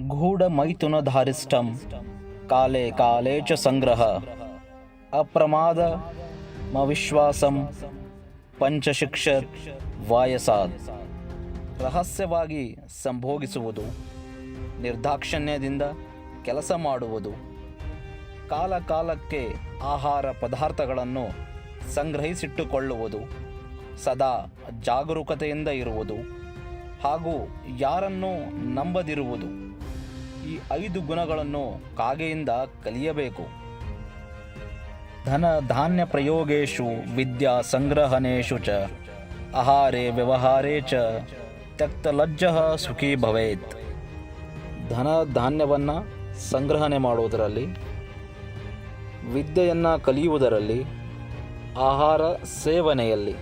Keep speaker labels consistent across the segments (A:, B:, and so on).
A: ಗೂಢಮೈಥುನಧಾರಿಷ್ಟಂ. ಕಾಲೇ ಕಾಲೇ ಚ ಸಂಗ್ರಹ. ಅಪ್ರಮಾದ ಮವಿಶ್ವಾಸಂ ಪಂಚಶಿಕ್ಷ ವಾಯಸಾದ್. ರಹಸ್ಯವಾಗಿ ಸಂಭೋಗಿಸುವುದು, ನಿರ್ದಾಕ್ಷಣ್ಯದಿಂದ ಕೆಲಸ ಮಾಡುವುದು. ಕಾಲ ಕಾಲಕ್ಕೆ ಆಹಾರ ಪದಾರ್ಥಗಳನ್ನು ಸಂಗ್ರಹಿಸಿಟ್ಟುಕೊಳ್ಳುವುದು. ಸದಾ ಜಾಗರೂಕತೆಯಿಂದ ಇರುವುದು. ಹಾಗೂ ಯಾರನ್ನೂ ನಂಬದಿರುವುದು. ಈ ಐದು ಗುಣಗಳನ್ನು ಕಾಗೆಯಿಂದ ಕಲಿಯಬೇಕು. ಧನ ಧಾನ್ಯ ಪ್ರಯೋಗೇಶು, ವಿದ್ಯಾ ಸಂಗ್ರಹಣೇಶು ಚ, ಆಹಾರೇ ವ್ಯವಹಾರೇ ಚ ತ್ಯಕ್ತಲಜ್ಜ ಸುಖಿ ಭವೇತ್. ಧನ ಧಾನ್ಯವನ್ನು ಸಂಗ್ರಹಣೆ ಮಾಡುವುದರಲ್ಲಿ, ವಿದ್ಯೆಯನ್ನು ಕಲಿಯುವುದರಲ್ಲಿ, ಆಹಾರ ಸೇವನೆಯಲ್ಲಿ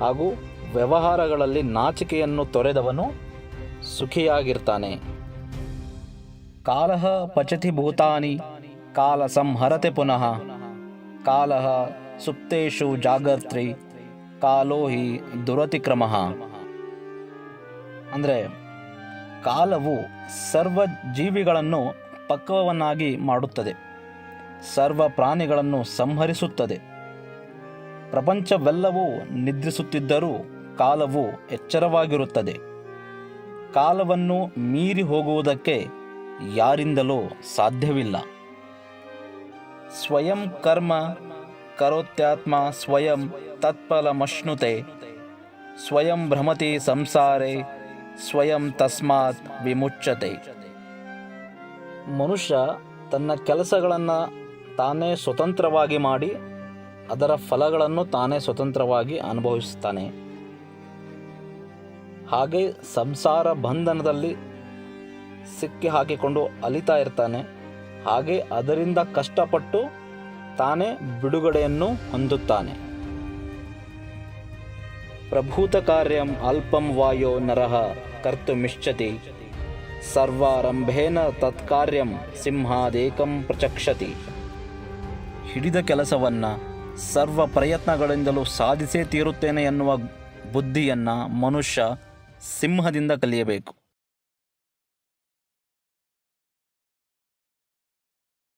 A: ಹಾಗೂ ವ್ಯವಹಾರಗಳಲ್ಲಿ ನಾಚಿಕೆಯನ್ನು ತೊರೆದವನು ಸುಖಿಯಾಗಿರ್ತಾನೆ. ಕಾಲಃ ಪಚತಿ ಭೂತಾನಿ ಕಾಲ ಸಂಹರತೆ ಪುನಃ ಕಾಲಃ ಸುಪ್ತೇಶು ಜಾಗರ್ತ್ರಿ ಕಾಲೋ ಹಿ ದುರತಿಕ್ರಮ ಅಂದರೆ ಕಾಲವು ಸರ್ವ ಜೀವಿಗಳನ್ನು ಪಕ್ವವನ್ನಾಗಿ ಮಾಡುತ್ತದೆ, ಸರ್ವ ಪ್ರಾಣಿಗಳನ್ನು ಸಂಹರಿಸುತ್ತದೆ, ಪ್ರಪಂಚವೆಲ್ಲವೂ ನಿದ್ರಿಸುತ್ತಿದ್ದರೂ ಕಾಲವು ಎಚ್ಚರವಾಗಿರುತ್ತದೆ, ಕಾಲವನ್ನು ಮೀರಿ ಹೋಗುವುದಕ್ಕೆ ಯಾರಿಂದಲೂ ಸಾಧ್ಯವಿಲ್ಲ. ಸ್ವಯಂ ಕರ್ಮ ಕರೋತ್ಯಾತ್ಮ ಸ್ವಯಂ ತತ್ಫಲಮಶ್ನುತೆ, ಸ್ವಯಂ ಭ್ರಮತಿ ಸಂಸಾರೆ, ಸ್ವಯಂ ತಸ್ಮಾತ್ ವಿಮುಚ್ಚತೆ ಮನುಷ್ಯ ತನ್ನ ಕೆಲಸಗಳನ್ನು ತಾನೇ ಸ್ವತಂತ್ರವಾಗಿ ಮಾಡಿ, ಅದರ ಫಲಗಳನ್ನು ತಾನೇ ಸ್ವತಂತ್ರವಾಗಿ ಅನುಭವಿಸುತ್ತಾನೆ. ಹಾಗೆ ಸಂಸಾರ ಬಂಧನದಲ್ಲಿ ಸಿಕ್ಕಿ ಹಾಕಿಕೊಂಡು ಅಲಿತಾ ಇರ್ತಾನೆ. ಹಾಗೆ ಅದರಿಂದ ಕಷ್ಟಪಟ್ಟು ತಾನೇ ಬಿಡುಗಡೆಯನ್ನು ಹೊಂದುತ್ತಾನೆ. ಪ್ರಭೂತ ಕಾರ್ಯಂ ಅಲ್ಪಂ ವಾಯೋ ನರಃ ಕರ್ತುಮಿಷ್ಯತಿ ಸರ್ವಾರಂಭೇನ ತತ್ಕಾರ್ಯಂ ಸಿಂಹಾದೇಕಂ ಪ್ರಚಕ್ಷತಿ. ಹಿಡಿದ ಕೆಲಸವನ್ನು ಸರ್ವ ಪ್ರಯತ್ನಗಳಿಂದಲೂ ಸಾಧಿಸೇ ತೀರುತ್ತೇನೆ ಎನ್ನುವ ಬುದ್ಧಿಯನ್ನು ಮನುಷ್ಯ ಸಿಂಹದಿಂದ ಕಲಿಯಬೇಕು.